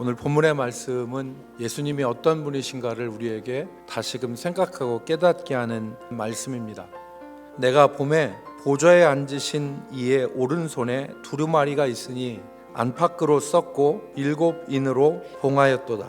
오늘 본문의 말씀은 예수님이 어떤 분이신가를 우리에게 다시금 생각하고 깨닫게 하는 말씀입니다. 내가 봄에 보좌에 앉으신 이의 오른손에 두루마리가 있으니 안팎으로 썩고 일곱 인으로 봉하였도다.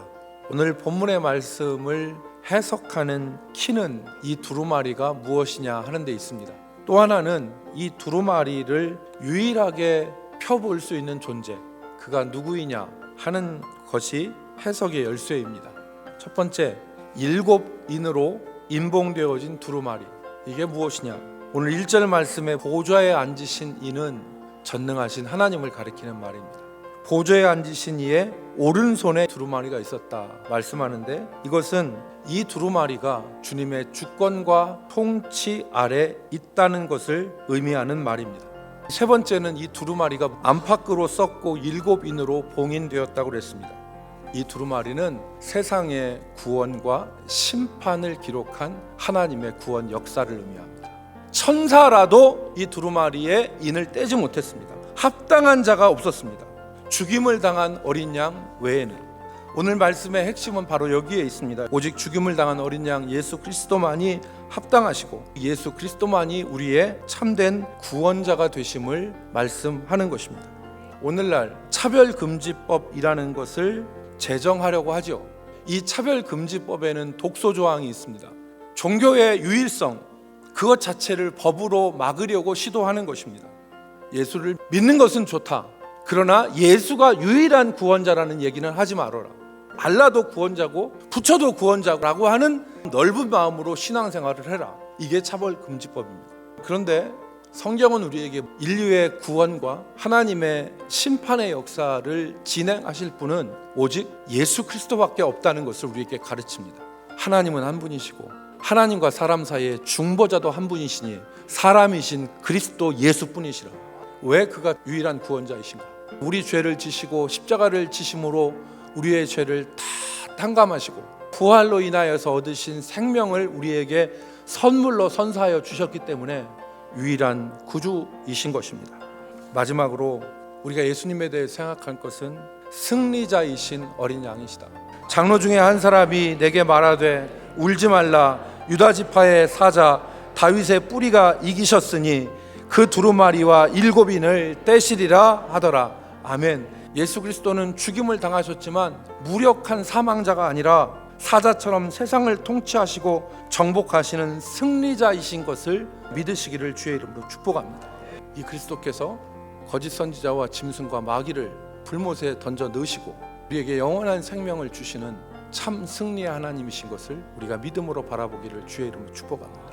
오늘 본문의 말씀을 해석하는 키는 이 두루마리가 무엇이냐 하는 데 있습니다. 또 하나는 이 두루마리를 유일하게 펴볼 수 있는 존재, 그가 누구이냐 하는 것이 해석의 열쇠입니다. 첫 번째, 일곱 인으로 인봉되어진 두루마리. 이게 무엇이냐? 오늘 1절 말씀에 보좌에 앉으신 이는 전능하신 하나님을 가리키는 말입니다. 보좌에 앉으신 이의 오른손에 두루마리가 있었다 말씀하는데 이것은 이 두루마리가 주님의 주권과 통치 아래 있다는 것을 의미하는 말입니다. 세 번째는 이 두루마리가 안팎으로 썩고 일곱 인으로 봉인되었다고 그랬습니다. 이 두루마리는 세상의 구원과 심판을 기록한 하나님의 구원 역사를 의미합니다. 천사라도 이 두루마리의 인을 떼지 못했습니다. 합당한 자가 없었습니다. 죽임을 당한 어린 양 외에는 오늘 말씀의 핵심은 바로 여기에 있습니다. 오직 죽임을 당한 어린 양 예수 그리스도만이 합당하시고 예수 그리스도만이 우리의 참된 구원자가 되심을 말씀하는 것입니다. 오늘날 차별금지법이라는 것을 제정하려고 하죠. 이 차별금지법에는 독소 조항이 있습니다. 종교의 유일성 그것 자체를 법으로 막으려고 시도하는 것입니다. 예수를 믿는 것은 좋다. 그러나 예수가 유일한 구원자라는 얘기는 하지 말아라. 알라도 구원자고 부처도 구원자라고 하는 넓은 마음으로 신앙생활을 해라. 이게 차별금지법입니다. 그런데 성경은 우리에게 인류의 구원과 하나님의 심판의 역사를 진행하실 분은 오직 예수 그리스도밖에 없다는 것을 우리에게 가르칩니다. 하나님은 한 분이시고 하나님과 사람 사이에 중보자도 한 분이시니 사람이신 그리스도 예수뿐이시라. 왜 그가 유일한 구원자이신가? 우리 죄를 지시고 십자가를 지심으로 우리의 죄를 다 탕감하시고 부활로 인하여서 얻으신 생명을 우리에게 선물로 선사하여 주셨기 때문에 유일한 구주이신 것입니다. 마지막으로 우리가 예수님에 대해 생각할 것은 승리자이신 어린 양이시다. 장로 중에 한 사람이 내게 말하되 울지 말라 유다 지파의 사자 다윗의 뿌리가 이기셨으니 그 두루마리와 일곱인을 떼시리라 하더라. 아멘. 예수 그리스도는 죽임을 당하셨지만 무력한 사망자가 아니라 사자처럼 세상을 통치하시고 정복하시는 승리자이신 것을 믿으시기를 주의 이름으로 축복합니다. 이 그리스도께서 거짓 선지자와 짐승과 마귀를 불못에 던져 넣으시고 우리에게 영원한 생명을 주시는 참 승리의 하나님이신 것을 우리가 믿음으로 바라보기를 주의 이름으로 축복합니다.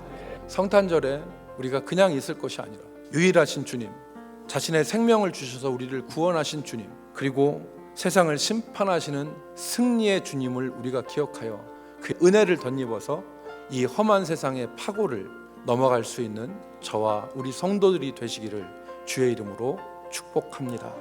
성탄절에 우리가 그냥 있을 것이 아니라 유일하신 주님, 자신의 생명을 주셔서 우리를 구원하신 주님, 그리고 세상을 심판하시는 승리의 주님을 우리가 기억하여 그 은혜를 덧입어서 이 험한 세상의 파고를 넘어갈 수 있는 저와 우리 성도들이 되시기를 주의 이름으로 축복합니다.